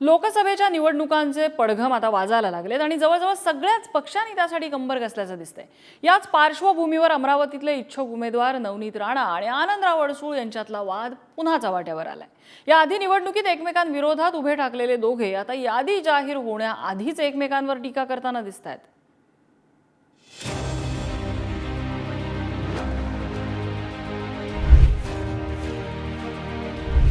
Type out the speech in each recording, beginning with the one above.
लोकसभेच्या निवडणुकांचे पडघम आता वाजायला लागलेत आणि जवळजवळ सगळ्याच पक्षांनी त्यासाठी कंबर कसल्याचं दिसतंय. याच पार्श्वभूमीवर अमरावतीतले इच्छुक उमेदवार नवनीत राणा आणि आनंदराव अडसूळ यांच्यातला वाद पुन्हा चव्हाट्यावर आलाय. याआधी निवडणुकीत एकमेकांविरोधात उभे ठाकलेले दोघे आता यादी जाहीर होण्याआधीच एकमेकांवर टीका करताना दिसत आहेत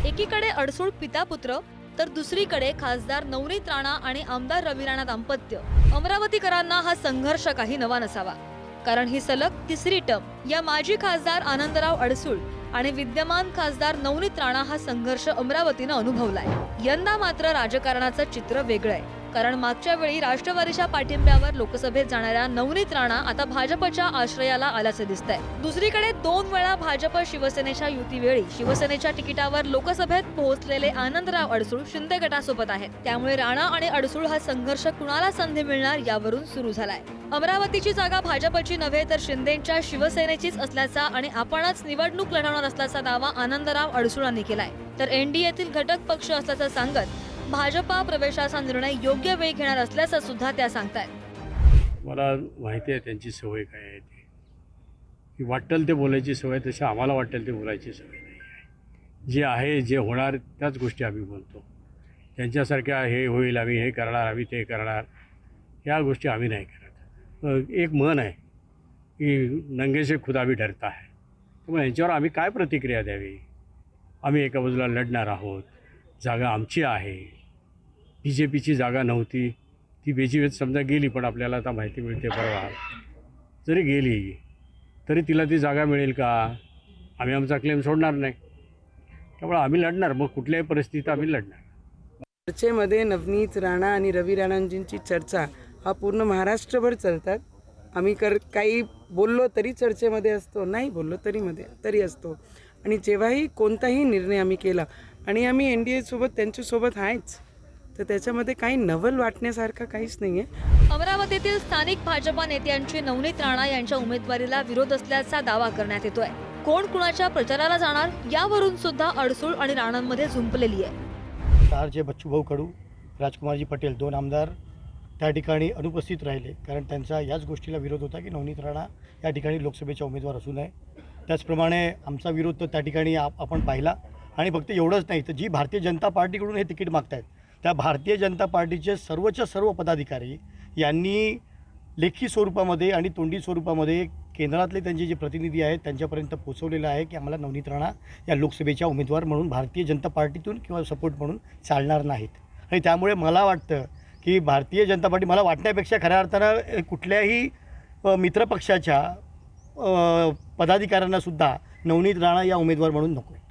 एकीकडे अडसूळ पिता पुत्र तर दुसरीकडे खासदार नवनीत राणा आणि आमदार रवी राणा दाम्पत्य. अमरावतीकरांना हा संघर्ष काही नवा नसावा. कारण ही सलग तिसरी टर्म या माजी खासदार आनंदराव अडसूळ आणि विद्यमान खासदार नवनीत राणा हा संघर्ष अमरावतीनं अनुभवलाय. यंदा मात्र राजकारणाचं चित्र वेगळं आहे. कारण मागच्या वेळी राष्ट्रवादीच्या पाठिंब्यावर लोकसभेत जाणाऱ्या नवनीत राणा आता भाजपच्या आश्रयाला आल्याचं आहे दुसरीकडे दोन वेळा भाजप शिवसेनेच्या युतीवेळी शिवसेनेच्या तिकिटावर लोकसभेत पोहोचलेले आनंदराव अडसूळ शिंदे गटासोबत आहेत. त्यामुळे राणा आणि अडसूळ हा संघर्ष कुणाला संधी मिळणार यावरून सुरू झालाय. अमरावतीची जागा भाजपची नव्हे तर शिंदेच्या शिवसेनेचीच असल्याचा आणि आपणच निवडणूक लढवणार असल्याचा दावा आनंदराव अडसूळांनी केलाय. तर एनडीएतील घटक पक्ष असल्याचं सांगत भाजपा प्रवेशाचा निर्णय योग्य वेळ घेणार असल्याचं सुद्धा त्या सांगतायत. मला माहिती आहे त्यांची सवय काय आहे ती. वाटेल ते बोलायची सवय तशी आम्हाला वाटेल ते बोलायची सवय नाही आहे. जे आहे जे होणार त्याच गोष्टी आम्ही बोलतो. त्यांच्यासारख्या हे होईल आम्ही हे करणार आम्ही ते करणार या गोष्टी आम्ही नाही करत. एक मन आहे की नंगे से खुदा भी डरता है त्यामुळे यांच्यावर आम्ही काय प्रतिक्रिया द्यावी? आम्ही एका बाजूला लढणार आहोत जागा आमची आहे. बी जे पीची जागा नव्हती. ती बेजीवेत समजा गेली पण आपल्याला आता माहिती मिळते परवा. जरी गेली तरी तिला ती जागा मिळेल का? आम्ही आमचा क्लेम सोडणार नाही. त्यामुळे आम्ही लढणार. मग कुठल्याही परिस्थितीत आम्ही लढणार. चर्चेमध्ये नवनीत राणा आणि रवी राणांजींची चर्चा हा पूर्ण महाराष्ट्रभर चालतात. आम्ही कर काही बोललो तरी चर्चेमध्ये असतो नाही बोललो तरी मध्ये तरी असतो. आणि जेव्हाही कोणताही निर्णय आम्ही केला आणि आम्ही एन डी एसोबत त्यांच्यासोबत आहेच. तर त्याच्यामध्ये काही नवल वाटण्यासारखं काहीच नाही आहे अमरावतीतील स्थानिक भाजपा नेत्यांची नवनीत राणा यांच्या उमेदवारीला विरोध असल्याचा दावा करण्यात येतोय. कोण कुणाच्या प्रचाराला जाणार यावरून सुद्धा अडसूळ आणि राणांमध्ये झुंपलेली आहे. जे बच्चूभाऊ कडू राजकुमारजी पटेल दोन आमदार त्या ठिकाणी अनुपस्थित राहिले. कारण त्यांचा याच गोष्टीला विरोध होता की नवनीत राणा या ठिकाणी लोकसभेच्या उमेदवार असू नये. त्याचप्रमाणे आमचा विरोध तर त्या ठिकाणी आप आपण पाहिला. आणि फक्त एवढंच नाही तर जी भारतीय जनता पार्टीकडून हे तिकीट मागतायत त्या भारतीय जनता पार्टीचे सर्वच्या सर्व पदाधिकारी यांनी लेखी स्वरूपामध्ये आणि तोंडी स्वरूपामध्ये केंद्रातले त्यांचे जे प्रतिनिधी आहेत त्यांच्यापर्यंत पोचवलेलं आहे की आम्हाला नवनीत राणा या लोकसभेच्या उमेदवार म्हणून भारतीय जनता पार्टीतून किंवा सपोर्ट म्हणून चालणार नाहीत. आणि त्यामुळे मला वाटतं की भारतीय जनता पार्टी मला वाटण्यापेक्षा खऱ्या अर्थानं कुठल्याही मित्रपक्षाच्या पदाधिकाऱ्यांनासुद्धा नवनीत राणा या उमेदवार म्हणून नको. आहे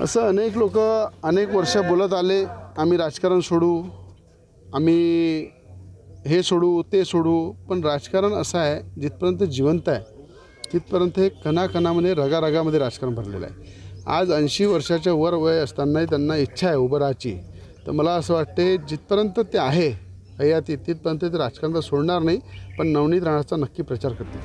असं अनेक लोक अनेक वर्ष बोलत आले आम्ही राजकारण सोडू आम्ही हे सोडू ते सोडू पण राजकारण असं आहे जिथपर्यंत जिवंत आहे तिथपर्यंत हे कणाकणामध्ये रगारगामध्ये राजकारण भरलेलं आहे. आज ऐंशी वर्षाच्या वर वय असतानाही त्यांना इच्छा आहे उभं राहायची. तर मला असं वाटते जिथपर्यंत ते आहे हयाती तिथपर्यंत ते राजकारण सोडणार नाही पण नवनीत राणाचा नक्की प्रचार करतील.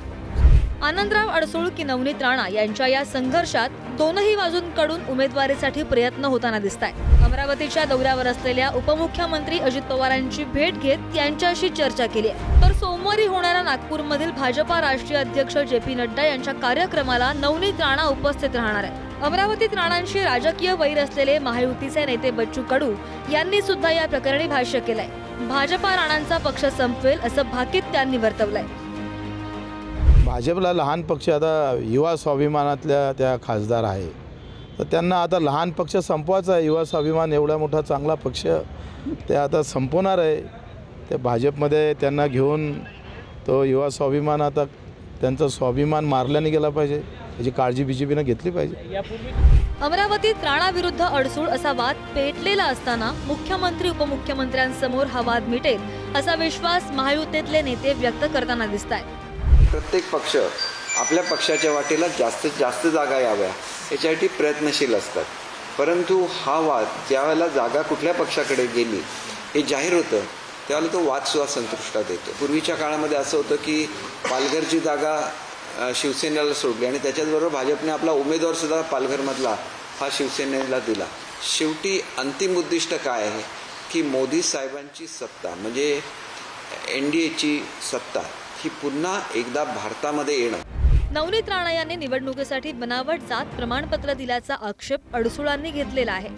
आनंदराव अडसूळ की नवनीत राणा यांच्या या संघर्षात दोनही बाजूंकडून उमेदवारीसाठी प्रयत्न होताना दिसत आहेत अमरावतीच्या दौऱ्यावर असलेल्या उपमुख्यमंत्री अजित पवारांची भेट घेत त्यांच्याशी चर्चा केली आहे. तर सोमवारी होणाऱ्या नागपूरमधील भाजपा राष्ट्रीय अध्यक्ष जे पी नड्डा यांच्या कार्यक्रमाला नवनीत राणा उपस्थित राहणार आहे अमरावतीत राणांशी राजकीय वैर असलेले महायुतीचे नेते बच्चू कडू यांनी सुद्धा या प्रकरणी भाष्य केलंय. भाजपा राणांचा पक्ष संपवेल असं भाकीत त्यांनी वर्तवलंय. भाजपला लहान पक्ष आता युवा स्वाभिमानातल्या त्या खासदार आहे. तर त्यांना आता लहान पक्ष संपवायचा आहे. युवा स्वाभिमान एवढा मोठा चांगला पक्ष ते आता संपवणार आहे. ते भाजपमध्ये त्यांना घेऊन तो युवा स्वाभिमान आता त्यांचा स्वाभिमान मारला नाही गेला पाहिजे. याची काळजी बी जे पीनं घेतली पाहिजे. अमरावतीत राणा विरुद्ध अडसूळ असा वाद पेटलेला असताना मुख्यमंत्री उपमुख्यमंत्र्यांसमोर हा वाद मिटेल असा विश्वास महायुतीतले नेते व्यक्त करताना दिसत आहेत प्रत्येक पक्ष आपल्या पक्षाच्या वाटेला जास्तीत जास्त जागा याव्या याच्यासाठी प्रयत्नशील असतात. परंतु हा वाद ज्यावेळेला जागा कुठल्या पक्षाकडे गेली हे जाहीर होतं त्यावेळेला तो वादसुद्धा संतुष्टात येतो. पूर्वीच्या काळामध्ये असं होतं की पालघरची जागा शिवसेनेला सोडली आणि त्याच्याचबरोबर भाजपने आपला उमेदवारसुद्धा पालघरमधला हा शिवसेनेला दिला. शेवटी अंतिम उद्दिष्ट काय आहे? की मोदी साहेबांची सत्ता म्हणजे एन डी एची सत्ता. ही पुन्हा एकदा भारतामध्ये येणं. नवनीत राणा यांनी निवडणुकीसाठी बनावट जात प्रमाणपत्र दिल्याचा आक्षेप अडसुळांनी घेतलेला आहे.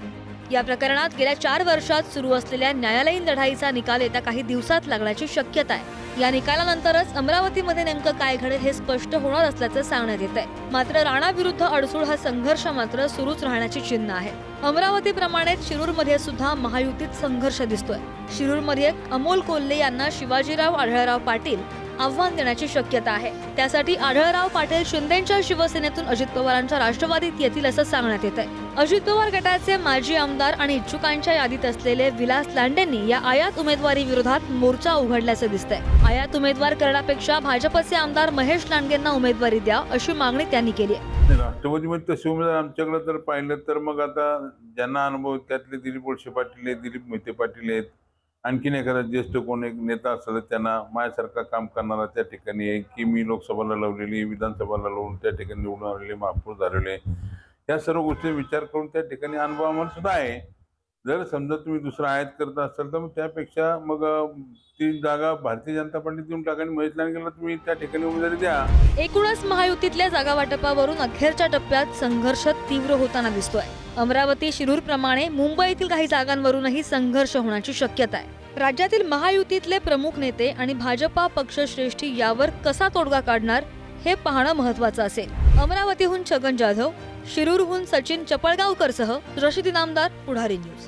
या प्रकरणात गेल्या चार वर्षात सुरू असलेल्या न्यायालयीन लढाईचा निकाल येत्या काही दिवसात लागण्याची शक्यता आहे. या निकालानंतरच अमरावतीमध्ये नेमकं काय घडेल हे स्पष्ट होणार असल्याचं सांगण्यात येत आहे मात्र राणा विरुद्ध अडसूळ हा संघर्ष मात्र सुरूच राहण्याची चिन्ह आहे. अमरावतीप्रमाणेच शिरूरमध्ये सुद्धा महायुतीत संघर्ष दिसतोय. शिरूरमध्ये अमोल कोल्हे यांना शिवाजीराव आढळराव पाटील आव्हान देण्याची शक्यता आहे. त्यासाठी आढळराव पाटील शिंदेच्या शिवसेनेतून अजित पवारांच्या राष्ट्रवादीत येतील असं सांगण्यात येत आहे अजित पवार गटाचे माजी आमदार आणि इच्छुकांच्या यादीत असलेले विलास लांडेंनी या आयात उमेदवारी विरोधात मोर्चा उघडल्याचं दिसतंय. आयात उमेदवार करण्यापेक्षा भाजपचे आमदार महेश लांडगेंना उमेदवारी द्या अशी मागणी त्यांनी केली आहे. राष्ट्रवादीमध्ये म्हणजे तसे उमेदवार आमच्याकडे जर पाहिलं तर मग आता ज्यांना अनुभव त्यातले दिलीप वळसे पाटील आहेत दिलीप मोहिते पाटील आहेत आणखीन एखादा ज्येष्ठ कोण एक नेता असेल त्यांना माझ्यासारखं काम करणारा त्या ठिकाणी आहे की मी लोकसभेला लावलेली विधानसभेला लावून त्या ठिकाणी निवडून आलेले महापौर झालेले. या सर्व गोष्टी विचार करून त्या ठिकाणी अनुभव आम्हाला सुद्धा आहे. जर समजा तुम्ही दुसरा आयात करत असाल तर मग त्यापेक्षा मग ती जागा भारतीय जनता पार्टी देऊन टाकाने महेश गेला तुम्ही त्या ठिकाणी उमेदवारी द्या. एकूणच महायुतीतल्या जागा वाटपावरून अखेरच्या टप्प्यात संघर्ष तीव्र होताना दिसतोय. अमरावती शिरूर प्रमाणे मुंबईतील काही जागांवरूनही संघर्ष होण्याची शक्यता आहे. राज्यातील महायुतीतले प्रमुख नेते आणि भाजपा पक्षश्रेष्ठी यावर कसा तोडगा काढणार? हे पाहणं महत्वाचं असेल. अमरावतीहून छगन जाधव शिरूरहून सचिन चपळगावकरसह रशिदी नामदार पुढारी न्यूज.